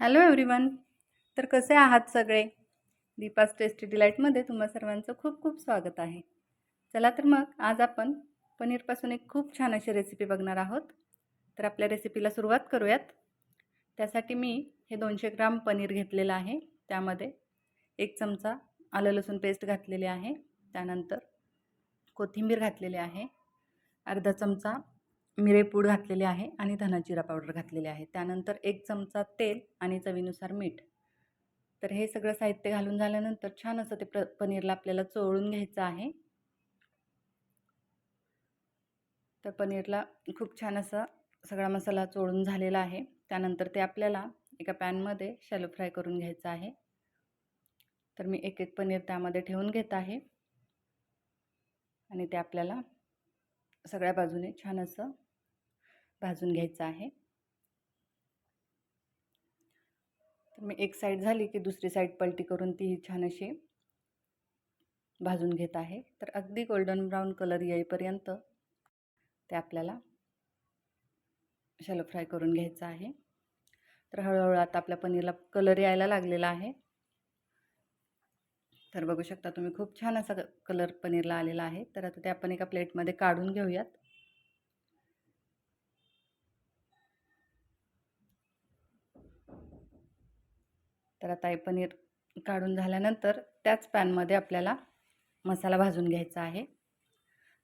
Hello everyone तर कसे आहात सगळे? दीपास टेस्टी डिलाईटमध्ये तुम्हा सर्वांचं खूप खूप स्वागत आहे. चला तर मग आज आपण पनीरपासून एक खूप छान अशी रेसिपी बघणार आहोत. तर आपल्या रेसिपीला सुरुवात करूयात. त्यासाठी मी हे दोनशे ग्राम पनीर घेतलेलं आहे. त्यामध्ये एक चमचा आलं लसूण पेस्ट घातलेली आहे. त्यानंतर कोथिंबीर घातलेली आहे. अर्धा चमचा मिरेपूड घातलेली आहे आणि धना जिरा पावडर घातलेली आहे. त्यानंतर एक चमचा तेल आणि चवीनुसार मीठ. तर हे सगळं साहित्य घालून झाल्यानंतर छान असं ते प्र पनीरला आपल्याला चोळून घ्यायचं आहे. तर पनीरला खूप छान असा सगळा मसाला चोळून झालेला आहे. त्यानंतर ते आपल्याला एका पॅनमध्ये शॅलो फ्राय करून घ्यायचं आहे. तर मी एक एक पनीर त्यामध्ये ठेवून घेत आहे. आणि ते आपल्याला सगळ्या बाजूने छान असं भाजून घ्यायचं आहे. तर मी एक साईड झाली की दुसरी साईड पलटी करून ती छान अशी भाजून घेत आहे. तर अगदी गोल्डन ब्राऊन कलर येईपर्यंत ते आपल्याला शॅलो फ्राय करून घ्यायचं आहे. तर हळूहळू आता आपल्या पनीरला कलर यायला लागलेला आहे. तर बघू शकता तुम्ही खूप छान असा कलर पनीरला आलेला आहे. तर आता ते आपण एका प्लेटमध्ये काढून घेऊयात. तर आता हे पनीर काढून झाल्यानंतर त्याच पॅनमध्ये आपल्याला मसाला भाजून घ्यायचा आहे.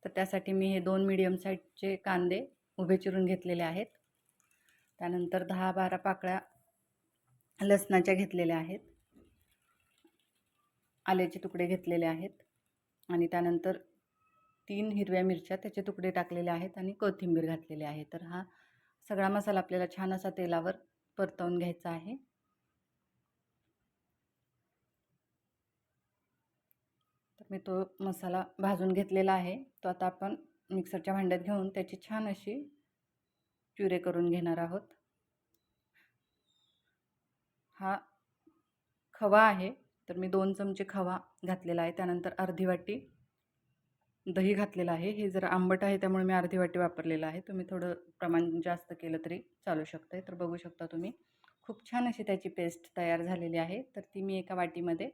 तर त्यासाठी मी हे दोन मीडियम साईजचे कांदे उभे चिरून घेतलेले आहेत. त्यानंतर दहा बारा पाकळ्या लसणाच्या घेतलेल्या आहेत. आल्याचे तुकडे घेतलेले आहेत. आणि त्यानंतर तीन हिरव्या मिरच्या त्याचे तुकडे टाकलेले आहेत आणि कोथिंबीर घातलेली आहे. तर हा सगळा मसाला आपल्याला छान असा तेलावर परतवून घ्यायचा आहे. मी तो मसाला भाजून घेतलेला आहे. तो आता आपण मिक्सरच्या भांड्यात घेऊन त्याची छान अशी प्युरे करून घेणार आहोत. हा खवा आहे. तर मी दोन चमचे खवा घातलेला आहे. त्यानंतर अर्धी वाटी दही घातलेलं आहे. हे जर आंबट आहे त्यामुळे मी अर्धी वाटी वापरलेलं आहे. तुम्ही थोडं प्रमाण जास्त केलं तरी चालू शकतं आहे तर बघू शकता तुम्ही खूप छान अशी त्याची पेस्ट तयार झालेली आहे. तर ती मी एका वाटीमध्ये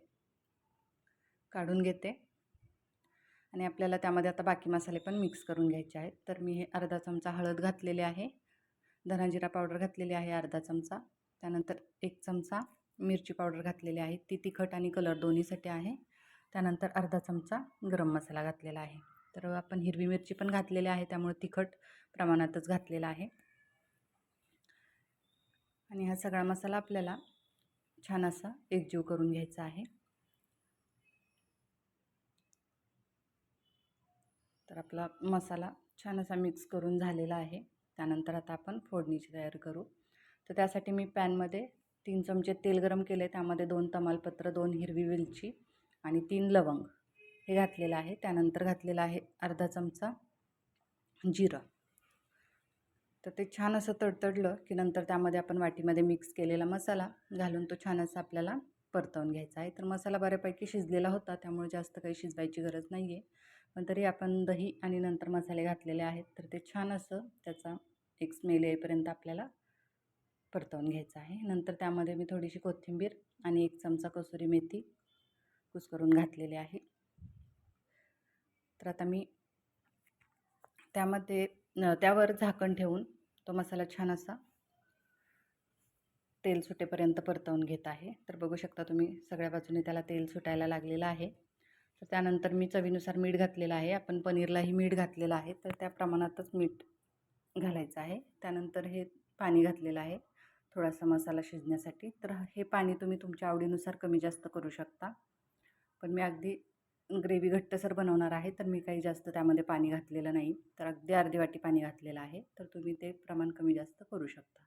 काढून घेते. आणि आपल्याला त्यामध्ये आता बाकी मसाले पण मिक्स करून घ्यायचे आहेत. तर मी हे अर्धा चमचा हळद घातलेली आहे. धनाजिरा पावडर घातलेली आहे अर्धा चमचा. त्यानंतर एक चमचा मिरची पावडर घातलेली आहे. ती तिखट आणि कलर दोन्हीसाठी आहे. त्यानंतर अर्धा चमचा गरम मसाला घातलेला आहे. तर आपण हिरवी मिरची पण घातलेली आहे. त्यामुळे तिखट प्रमाणातच घातलेला आहे. आणि हा सगळा मसाला आपल्याला छान असा एकजीव करून घ्यायचा आहे. तर आपला मसाला छान असा मिक्स करून झालेला आहे. त्यानंतर आता आपण फोडणीची तयार करू. तर त्यासाठी मी पॅनमध्ये तीन चमचे तेल गरम केले त्यामध्ये दोन तमालपत्र दोन हिरवी वेलची आणि तीन लवंग हे घातलेलं आहे. त्यानंतर घातलेलं आहे अर्धा चमचा जिरं. तर ते छान असं तडतडलं की नंतर त्यामध्ये आपण वाटीमध्ये मिक्स केलेला मसाला घालून तो छान असा आपल्याला परतवून घ्यायचा आहे. तर मसाला बऱ्यापैकी शिजलेला होता त्यामुळे जास्त काही शिजवायची गरज नाही आहे पण तरी आपण दही आणि नंतर मसाले घातलेले आहेत तर ते छान असं त्याचा एक स्मेल येईपर्यंत आपल्याला परतवून घ्यायचं आहे. नंतर त्यामध्ये मी थोडीशी कोथिंबीर आणि एक चमचा कसुरी मेथी कुस्करून घातलेली आहे. तर आता मी त्यामध्ये त्यावर झाकण ठेवून तो मसाला छान असा तेल सुटेपर्यंत परतवून घेत आहे. तर बघू शकता तुम्ही सगळ्या बाजूने त्याला तेल सुटायला लागलेलं आहे. तर त्यानंतर मी चवीनुसार मीठ घातलेलं आहे. आपण पनीरलाही मीठ घातलेलं आहे. तर त्या प्रमाणातच मीठ घालायचं आहे. त्यानंतर हे पाणी घातलेलं आहे. थोडासा मसाला शिजण्यासाठी. तर हे पाणी तुम्ही तुमच्या आवडीनुसार कमी जास्त करू शकता. पण मी अगदी ग्रेव्ही घट्टसर बनवणार आहे. तर मी काही जास्त त्यामध्ये पाणी घातलेलं नाही. तर अगदी अर्धी वाटी पाणी घातलेलं आहे. तर तुम्ही ते प्रमाण कमी जास्त करू शकता.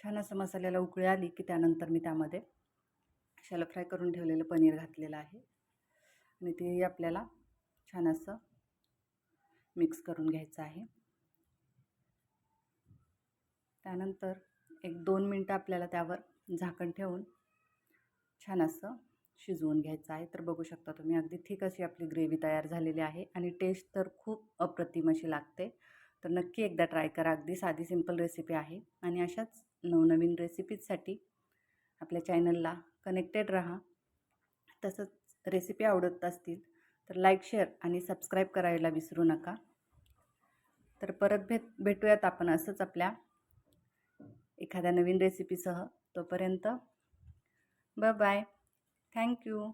छान असं मसाल्याला उकळी आली की त्यानंतर मी त्यामध्ये शॅलो फ्राय करून ठेवलेलं पनीर घातलेलं आहे. आणि तेही आपल्याला छान असं मिक्स करून घ्यायचं आहे. त्यानंतर एक दोन मिनटं आपल्याला त्यावर झाकण ठेवून छान असं शिजवून घ्यायचं आहे. तर बघू शकता तुम्ही अगदी ठीक अशी आपली ग्रेव्ही तयार झालेली आहे आणि टेस्ट तर खूप अप्रतिम अशी लागते. तर नक्की एकदा ट्राय करा. अगदी साधी सिंपल रेसिपी आहे आणि अशाच नवनवीन रेसिपीजसाठी आपल्या चॅनलला कनेक्टेड राहा. तसंच रेसिपी आवडत असतील तर लाईक शेअर आणि सबस्क्राईब करायला विसरू नका. तर परत भेट भेटूयात आपण असंच आपल्या एखाद्या नवीन रेसिपीसह तोपर्यंत ब बाय थँक्यू